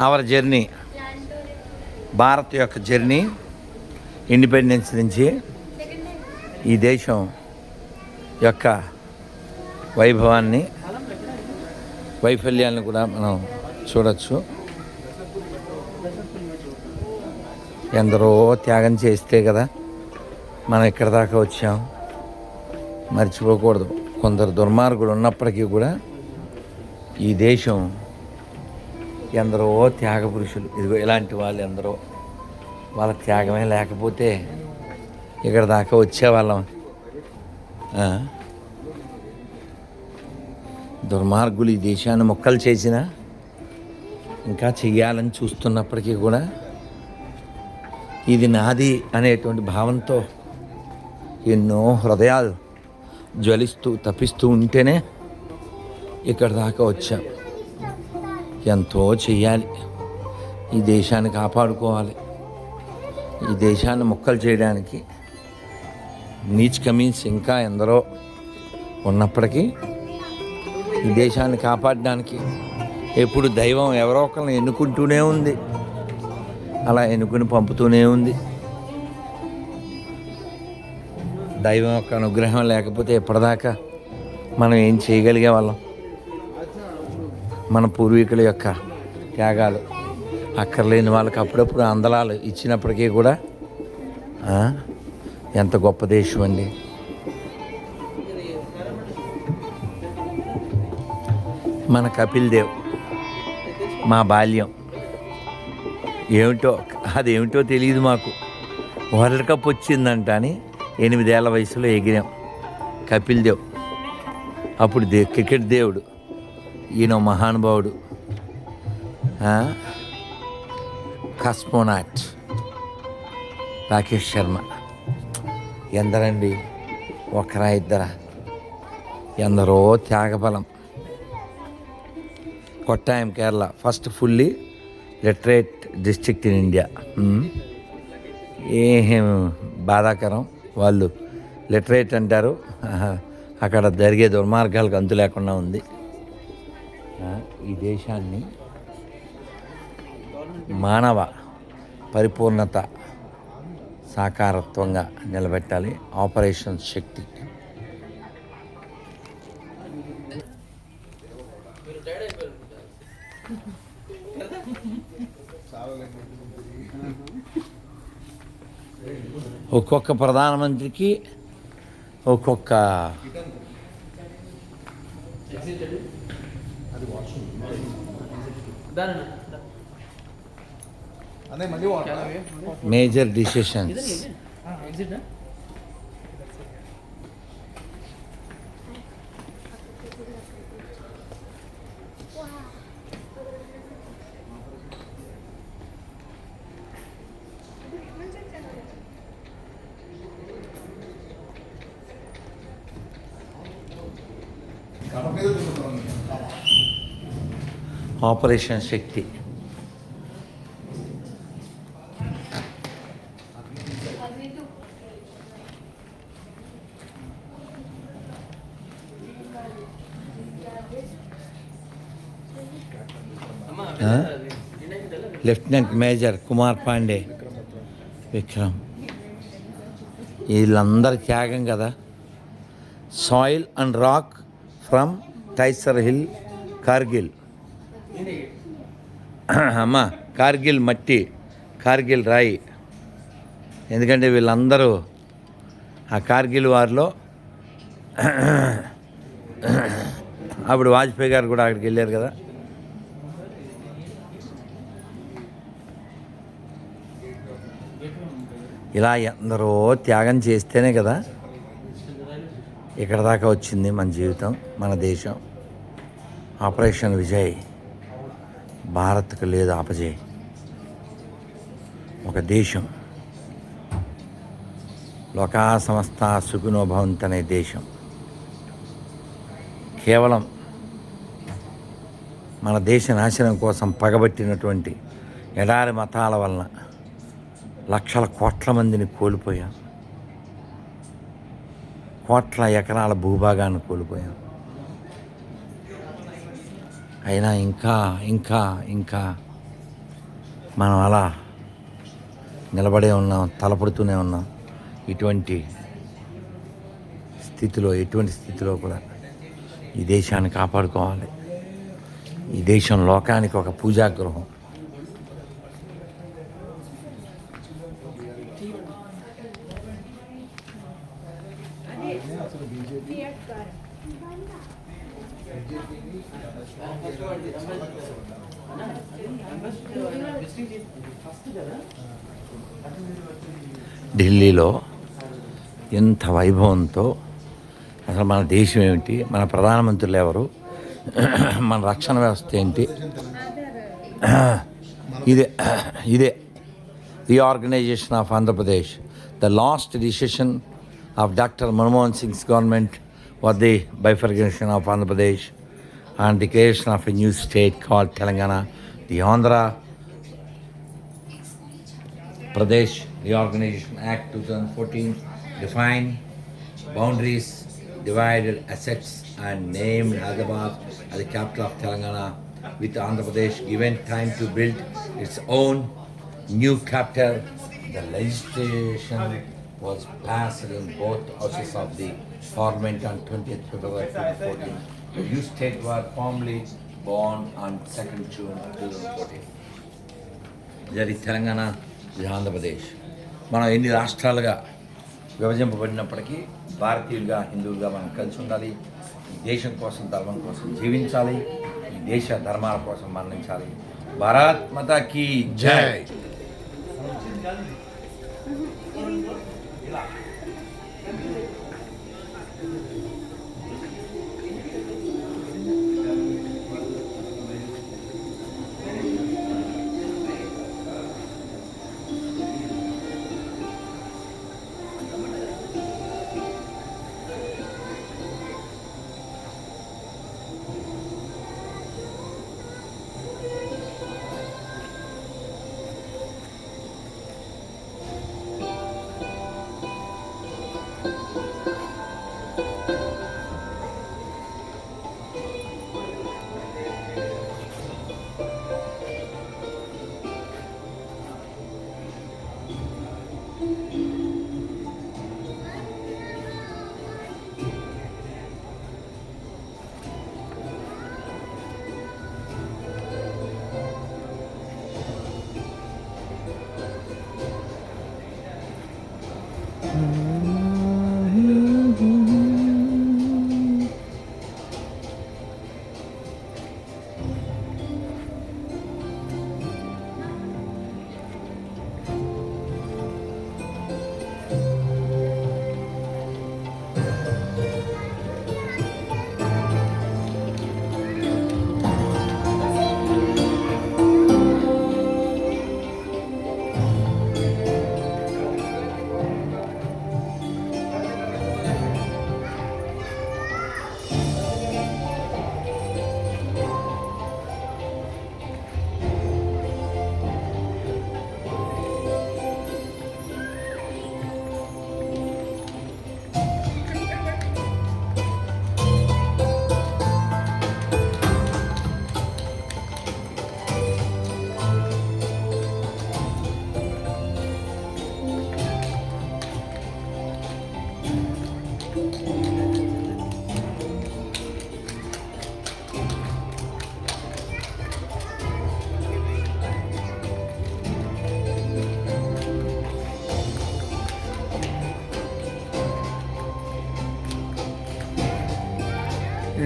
Hour journey Bharat యొక్క journey independence నుంచి ఈ దేశం యొక్క వైభవాన్ని వైఫల్యాలను కూడా మనం చూడవచ్చు ఎందరో త్యాగం చేస్తే కదా మనం ఇక్కడ దాకా వచ్చాం. మర్చిపోకూడదు. కొందరు దుర్మార్గులు ఉన్నప్పటికీ కూడా ఈ దేశం ఎందరో త్యాగ పురుషులు ఇదిగో ఇలాంటి వాళ్ళు ఎందరో. వాళ్ళ త్యాగమే లేకపోతే ఇక్కడ దాకా వచ్చేవాళ్ళం. దుర్మార్గులు ఈ దేశాన్ని మొక్కలు చేసినా ఇంకా చెయ్యాలని చూస్తున్నప్పటికీ కూడా ఇది నాది అనేటువంటి భావంతో ఎన్నో హృదయాలు జ్వలిస్తూ తప్పిస్తూ ఉంటేనే ఇక్కడ దాకా వచ్చాం. ఎంతో చెయ్యాలి. ఈ దేశాన్ని కాపాడుకోవాలి. ఈ దేశాన్ని మొక్కలు చేయడానికి నీచ్ కమీన్స్ ఇంకా ఎందరో ఉన్నప్పటికీ ఈ దేశాన్ని కాపాడడానికి ఎప్పుడు దైవం ఎవరో ఒకరిని ఎన్నుకుంటూనే ఉంది. అలా ఎన్నుకుని పంపుతూనే ఉంది. దైవం యొక్క అనుగ్రహం లేకపోతే ఎప్పటిదాకా మనం ఏం చేయగలిగే వాళ్ళం? మన పూర్వీకుల యొక్క త్యాగాలు. అక్కర్లేని వాళ్ళకి అప్పుడప్పుడు అందలాలు ఇచ్చినప్పటికీ కూడా ఎంత గొప్ప దేశం అండి. మన కపిల్ దేవ్ మా బాల్యం. ఏమిటో అదేమిటో తెలియదు మాకు. వరల్డ్ కప్ వచ్చిందంట అని ఎనిమిదేళ్ళ వయసులో ఎగిరాం. కపిల్ దేవ్ అప్పుడు దే క్రికెట్ దేవుడు. ఈయన మహానుభావుడు. కస్మోనాట్. రాకేష్ శర్మ. ఎందరండి? ఒకరా ఇద్దరా? ఎందరో త్యాగబలం Kottayam Kerala. First fully literate district in India. ఏం బాధాకరం. వాళ్ళు లిటరేట్ అంటారు. అక్కడ జరిగే దుర్మార్గాలకు అంతు లేకుండా ఉంది. ఈ దేశాన్ని మానవ పరిపూర్ణత సాకారత్వంగా నిలబెట్టాలి. ఆపరేషన్ శక్తి. ఒక్కొక్క ప్రధానమంత్రికి ఒక్కొక్క అదే మళ్ళీ water major decisions operation Shakti. Lieutenant major Kumar Pandey. Vikram. వీళ్ళందరి త్యాగం కదా. Soil and rock from Tiger hill Kargil. అమ్మా కార్గిల్ మట్టి కార్గిల్ రాయి. ఎందుకంటే వీళ్ళందరూ ఆ కార్గిల్ వారిలో అప్పుడు వాజ్పేయి గారు కూడా అక్కడికి వెళ్ళారు కదా. ఇలా ఎందరో త్యాగం చేస్తేనే కదా ఇక్కడ దాకా వచ్చింది మన జీవితం మన దేశం. ఆపరేషన్ విజయ్. భారత్కు లేదు అపజయ్ ఒక దేశం. లోకా సంస్థ సుఖినోభవంతనే దేశం. కేవలం మన దేశ నాశనం కోసం పగబట్టినటువంటి ఎడారి మతాల వలన లక్షల కోట్ల మందిని కోల్పోయాం. కోట్ల ఎకరాల భూభాగాన్ని కోల్పోయాం. అయినా ఇంకా ఇంకా ఇంకా మనం అలా నిలబడే ఉన్నాం తలపడుతూనే ఉన్నాం. ఇటువంటి స్థితిలో ఎటువంటి స్థితిలో కూడా ఈ దేశాన్ని కాపాడుకోవాలి. ఈ దేశం లోకానికి ఒక పూజాగృహం. ఢిల్లీలో ఎంత వైభవంతో అసలు మన దేశం ఏమిటి మన ప్రధానమంత్రులు ఎవరు మన రక్షణ వ్యవస్థ ఏంటి? ఇదే ఇదే reorganisation of Andhra Pradesh the last decision of doctor Manmohan Singh's government were the bifurcation of Andhra Pradesh and the creation of a new state called Telangana the Andhra Pradesh The Organization Act 2014 defined boundaries, divided assets, and named Hyderabad as the capital of Telangana, with Andhra Pradesh given time to build its own new capital. The legislation was passed in both houses of the Parliament on 20th February 2014. The new state was formally born on 2nd June 2014. That is Telangana, Andhra Pradesh. మనం ఎన్ని రాష్ట్రాలుగా విభజింపబడినప్పటికీ భారతీయులుగా హిందువులుగా మనం కలిసి ఉండాలి. ఈ దేశం కోసం ధర్మం కోసం జీవించాలి. ఈ దేశ ధర్మాల కోసం మరణించాలి. భారత్ మాత కీ జై.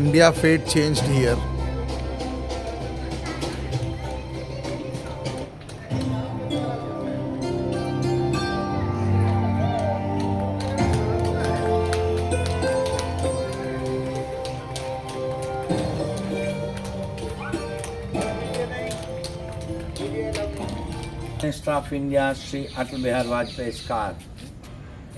India fate changed here. Minister of India, Sri Atal Bihar Vajpayee's car.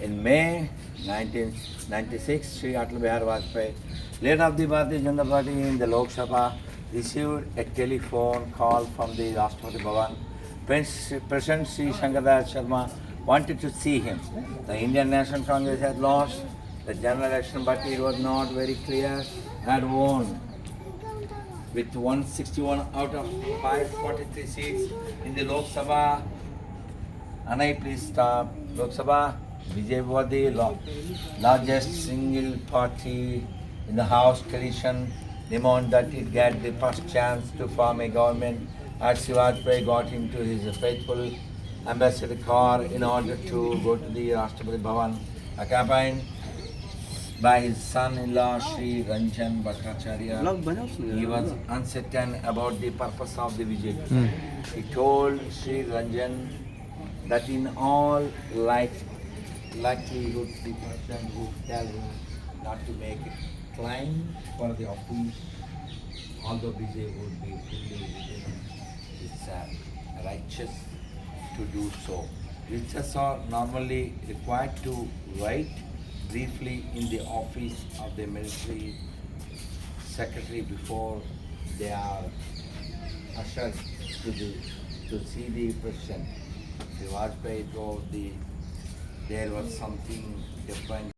In May 1996, Sri Atal Bihar Vajpayee, leader of the Bharatiya Janata Party in the Lok Sabha, received a telephone call from the Rashtrapati Bhavan. Pres- President Sri Shankardas Sharma wanted to see him. The Indian National Congress had lost the general election, but it was not very clear, had won. with 161 out of 543 seats in the Lok Sabha. Anai, please stop. Lok Sabha, Vijay lo- largest single party in the House coalition demand that it get the first chance to form a government at Sivajpay got into his faithful ambassador car in order to go to the Rashtrapati Bhavan, accompanied by his son-in-law Sri Ranjan Bhattacharya. He was uncertain about the purpose of the visit. Mm. He told Sri Ranjan that in all like, likelihood the person who tells him not to make it claim for the office, although Vijay would be fully within his uh, righteous to do so. Riches are normally required to write briefly in the office of the military secretary before they are ushered to the to see the president. The Vajpayee told the there was something different